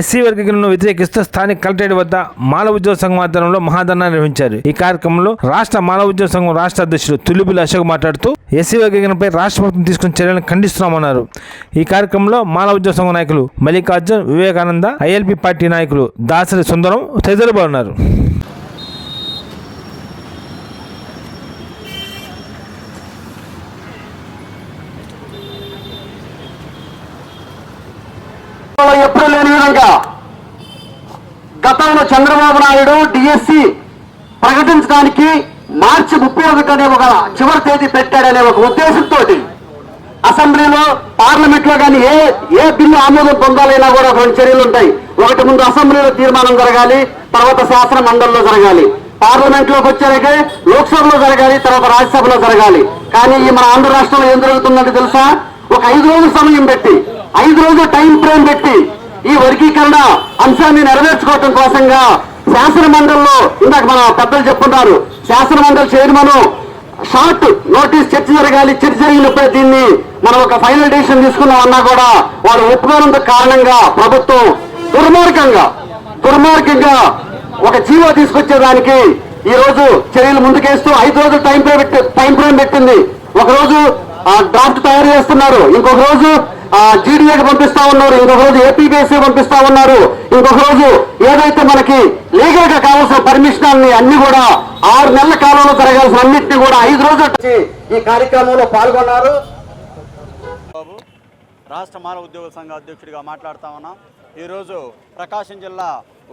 SC వర్గీకరణను వ్యతిరేకిస్తూ స్థానిక కలెక్టరేట్ వద్ద మాల ఉద్యోగ సంఘం ఆధ్వర్యంలో మహాధర్నా నిర్వహించారు. ఈ కార్యక్రమంలో రాష్ట్ర మానవ ఉద్యోగ సంఘం రాష్ట్ర అధ్యక్షుడు తుల్లిబుల్ అశోక్ మాట్లాడుతూ ఎస్సీ వర్గీకరణపై రాష్ట్ర ప్రభుత్వం తీసుకున్న చర్యలను ఖండిస్తున్నామన్నారు. ఈ కార్యక్రమంలో మానవ ఉద్యోగ సంఘం నాయకులు మల్లికార్జున్ వివేకానంద ఐఎల్పి పార్టీ నాయకులు దాసరి సుందరం తదితరులు పాల్గొన్నారు. ఎప్పుడూ లేని విధంగా గతంలో చంద్రబాబు నాయుడు డిఎస్సి ప్రకటించడానికి మార్చి ముప్పై ఒకటి అనే ఒక చివరి తేదీ పెట్టాడనే ఒక ఉద్దేశంతో అసెంబ్లీలో పార్లమెంట్లో కానీ ఏ ఏ బిల్లు ఆమోదం పొందాలైనా కూడా రెండు చర్యలు ఉంటాయి. ఒకటి ముందు అసెంబ్లీలో తీర్మానం జరగాలి తర్వాత శాసన మండలిలో జరగాలి. పార్లమెంట్లోకి వచ్చాకే లోక్సభలో జరగాలి తర్వాత రాజ్యసభలో జరగాలి. కానీ ఈ మన ఆంధ్ర రాష్ట్రంలో ఏం జరుగుతుందంటే తెలుసా? ఒక ఐదు రోజుల సమయం పెట్టి ఐదు రోజులు టైం ఫ్రేమ్ పెట్టి ఈ వర్గీకరణ అంశాన్ని నెరవేర్చుకోవటం కోసంగా శాసన మండలిలో ఇందాక మన పెద్దలు చెప్పుకున్నారు శాసన మండలి చైర్మన్ షార్ట్ నోటీస్ చర్చ జరగాలి చర్చ జరిగినప్పుడే దీన్ని మనం ఒక ఫైనల్ డిసిషన్ తీసుకున్నామన్నా కూడా వారు ఒప్పుకోనందుకు కారణంగా ప్రభుత్వం దుర్మార్గంగా దుర్మార్గంగా ఒక జీవో తీసుకొచ్చేదానికి ఈ రోజు చర్యలు ముందుకేస్తూ ఐదు రోజులు టైం ఫ్రేమ్ టైం ఫ్రేమ్ పెట్టింది. ఒక రోజు డ్రాఫ్ట్ తయారు చేస్తున్నారు. ఇంకొక రోజు జీడీఏకి పంపిస్తా ఉన్నారు. ఇంకొక రోజు ఏపీబీఎస్సీ పంపిస్తా ఉన్నారు. ఇంకొక రోజు ఏదైతే మనకి లీగల్గా కావాల్సిన పర్మిషన్ అన్ని అన్ని కూడా ఆరు నెలల కాలంలో జరగాల్సిన అన్నింటినీ కూడా ఐదు రోజులు ఈ కార్యక్రమంలో పాల్గొన్నారు. బాబు రాష్ట్ర మానవ ఉద్యోగుల సంఘ అధ్యక్షుడిగా మాట్లాడుతా ఉన్నాం. ఈరోజు ప్రకాశం జిల్లా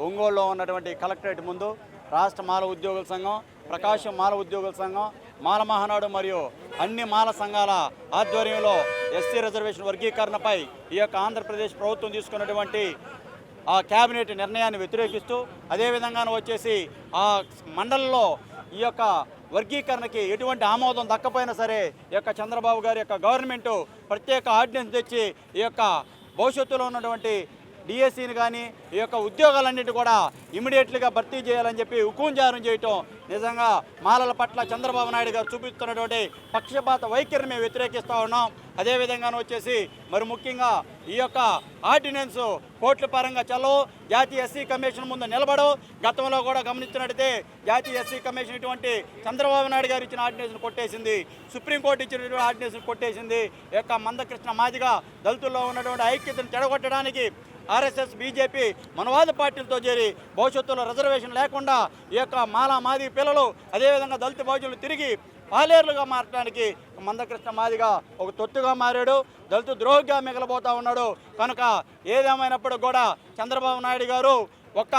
ఒంగోలులో ఉన్నటువంటి కలెక్టరేట్ ముందు రాష్ట్ర మానవ ఉద్యోగుల సంఘం ప్రకాశం మాల ఉద్యోగుల సంఘం మాల మహానాడు మరియు అన్ని మాల సంఘాల ఆధ్వర్యంలో ఎస్సీ రిజర్వేషన్ వర్గీకరణపై ఈ యొక్క ఆంధ్రప్రదేశ్ ప్రభుత్వం తీసుకున్నటువంటి ఆ కేబినెట్ నిర్ణయాన్ని వ్యతిరేకిస్తూ అదేవిధంగా వచ్చేసి ఆ మండలంలో ఈ యొక్క వర్గీకరణకి ఎటువంటి ఆమోదం దక్కపోయినా సరే ఈ యొక్క చంద్రబాబు గారి యొక్క గవర్నమెంట్ ప్రత్యేక ఆర్డినెన్స్ తెచ్చి ఈ యొక్క భవిష్యత్తులో ఉన్నటువంటి డిఎస్సీని కానీ ఈ యొక్క ఉద్యోగాలన్నిటి కూడా ఇమీడియట్లీగా భర్తీ చేయాలని చెప్పి హుకుంజారం చేయటం నిజంగా మాలల పట్ల చంద్రబాబు నాయుడు గారు చూపిస్తున్నటువంటి పక్షపాత వైఖరిని మేము వ్యతిరేకిస్తూ ఉన్నాం. అదేవిధంగాను వచ్చేసి మరి ముఖ్యంగా ఈ యొక్క ఆర్డినెన్స్ కోర్టుల పరంగా చలో జాతీయ ఎస్సీ కమిషన్ ముందు నిలబడవు గతంలో కూడా గమనించినట్టయితే జాతీయ ఎస్సీ కమిషన్ ఇటువంటి చంద్రబాబు నాయుడు గారు ఇచ్చిన ఆర్డినెన్స్ను కొట్టేసింది సుప్రీంకోర్టు ఇచ్చినటువంటి ఆర్డినెన్స్ను కొట్టేసింది యొక్క మందకృష్ణ మాదిగా దళితుల్లో ఉన్నటువంటి ఐక్యతను చెడగొట్టడానికి ఆర్ఎస్ఎస్ బీజేపీ మనవాద పార్టీలతో చేరి భవిష్యత్తులో రిజర్వేషన్ లేకుండా ఈ యొక్క మాలా మాది పిల్లలు అదేవిధంగా దళిత బహుజనులు తిరిగి పాలేరులుగా మారడానికి మందకృష్ణ మాదిగా ఒక తొత్తుగా మారాడు. దళిత ద్రోహిగా మిగలబోతా ఉన్నాడు. కనుక ఏదేమైనప్పుడు కూడా చంద్రబాబు నాయుడు గారు ఒక్క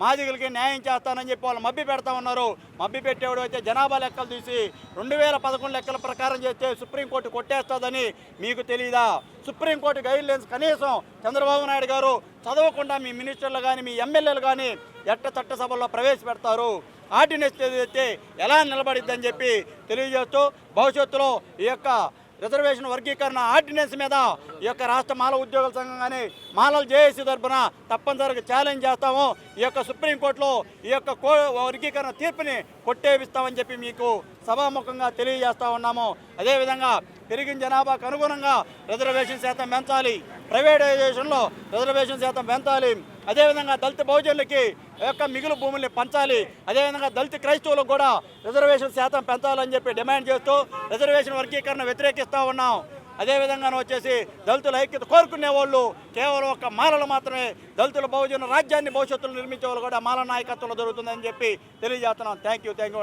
మాదిగులకి న్యాయం చేస్తానని చెప్పి వాళ్ళు మబ్బి పెడతా ఉన్నారు. మబ్బి పెట్టేవాడు అయితే జనాభా లెక్కలు తీసి రెండు వేల పదకొండు లెక్కల ప్రకారం చేస్తే సుప్రీంకోర్టు కొట్టేస్తుందని మీకు తెలియదా సుప్రీంకోర్టు గైడ్ లైన్స్ కనీసం చంద్రబాబు నాయుడు గారు చదవకుండా మీ మినిస్టర్లు కానీ మీ ఎమ్మెల్యేలు కానీ ఎట్ట చట్టసభల్లో ప్రవేశపెడతారు? ఆర్డినెన్స్ అయితే ఎలా నిలబడిద్దని చెప్పి తెలియజేస్తూ భవిష్యత్తులో ఈ యొక్క రిజర్వేషన్ వర్గీకరణ ఆర్డినెన్స్ మీద ఈ యొక్క రాష్ట్ర మాల ఉద్యోగుల సంఘం కానీ మాలల జేఏసీ తరఫున తప్పనిసరిగా ఛాలెంజ్ చేస్తాము. ఈ యొక్క సుప్రీంకోర్టులో ఈ యొక్క కో వర్గీకరణ తీర్పుని కొట్టేపిస్తామని చెప్పి మీకు సభాముఖంగా తెలియజేస్తా ఉన్నాము. అదేవిధంగా పెరిగిన జనాభాకు అనుగుణంగా రిజర్వేషన్ శాతం పెంచాలి. ప్రైవేటైజేషన్లో రిజర్వేషన్ శాతం పెంచాలి. అదేవిధంగా దళిత బహుజనులకి యొక్క మిగులు భూముల్ని పంచాలి. అదేవిధంగా దళిత క్రైస్తవులకు కూడా రిజర్వేషన్ శాతం పెంచాలని చెప్పి డిమాండ్ చేస్తూ రిజర్వేషన్ వర్గీకరణ వ్యతిరేకిస్తూ ఉన్నాం. అదేవిధంగా వచ్చేసి దళితుల ఐక్యత కోరుకునే వాళ్ళు కేవలం ఒక మాలలు మాత్రమే దళితుల బహుజన రాజ్యాన్ని భవిష్యత్తులో నిర్మించే వాళ్ళు కూడా మాల నాయకత్వంలో జరుగుతుందని చెప్పి తెలియజేస్తున్నాం. Thank you thank you